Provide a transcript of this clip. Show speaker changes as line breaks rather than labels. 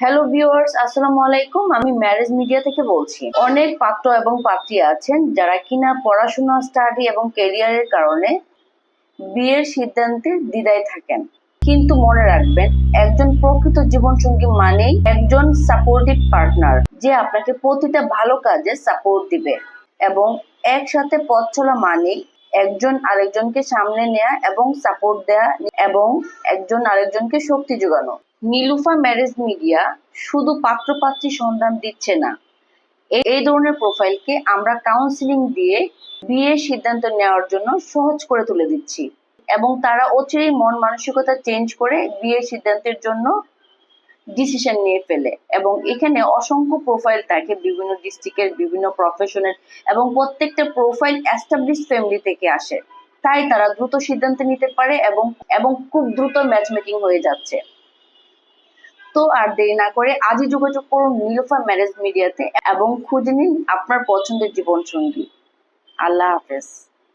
Hello viewers আসসালামু আলাইকুম। আমি ম্যারেজ মিডিয়া থেকে বলছি। অনেক পাত্র এবং পাত্রী আছেন যারা কিনা পড়াশোনা স্টাডি এবং ক্যারিয়ারের কারণে বিয়ের সিদ্ধান্তে দ্বিধায় থাকেন। কিন্তু মনে রাখবেন, একজন প্রকৃত জীবনসঙ্গী মানেই একজন সাপোর্টিভ পার্টনার যে আপনাকে প্রতিটা ভালো কাজে সাপোর্ট দিবে। এবং একসাথে পথ চলা মানেই একজন আরেকজনকে সামনে নেয়া এবং সাপোর্ট দেয়া এবং একজন আরেকজনকে শক্তি যোগানো। নীলুফা ম্যারেজ মিডিয়া শুধু পাত্রপাত্রী সন্ধান দিচ্ছে না। এই ধরনের প্রোফাইলকে আমরা কাউন্সিলিং দিয়ে বিয়ের সিদ্ধান্ত নেওয়ার জন্য সহজ করে তুলে দিচ্ছি এবং তারা অচিরেই মন মানসিকতা চেঞ্জ করে বিয়ের সিদ্ধান্তের জন্য ডিসিশন নিয়ে ফেলে এবং এখানে অসংখ্য প্রোফাইল থাকে বিভিন্ন ডিস্ট্রিক্টের, বিভিন্ন প্রফেশনের এবং প্রত্যেকটা প্রোফাইল অ্যাস্টাবলিশ ফ্যামিলি থেকে আসে। তাই তারা দ্রুত সিদ্ধান্ত নিতে পারে এবং এবং খুব দ্রুত ম্যাচমেকিং হয়ে যাচ্ছে। তো আর দেরি না করে আজই যোগাযোগ করুন নীলুফার ম্যারেজ মিডিয়াতে এবং খুঁজে নিন আপনার পছন্দের জীবনসঙ্গী। আল্লাহ হাফেজ।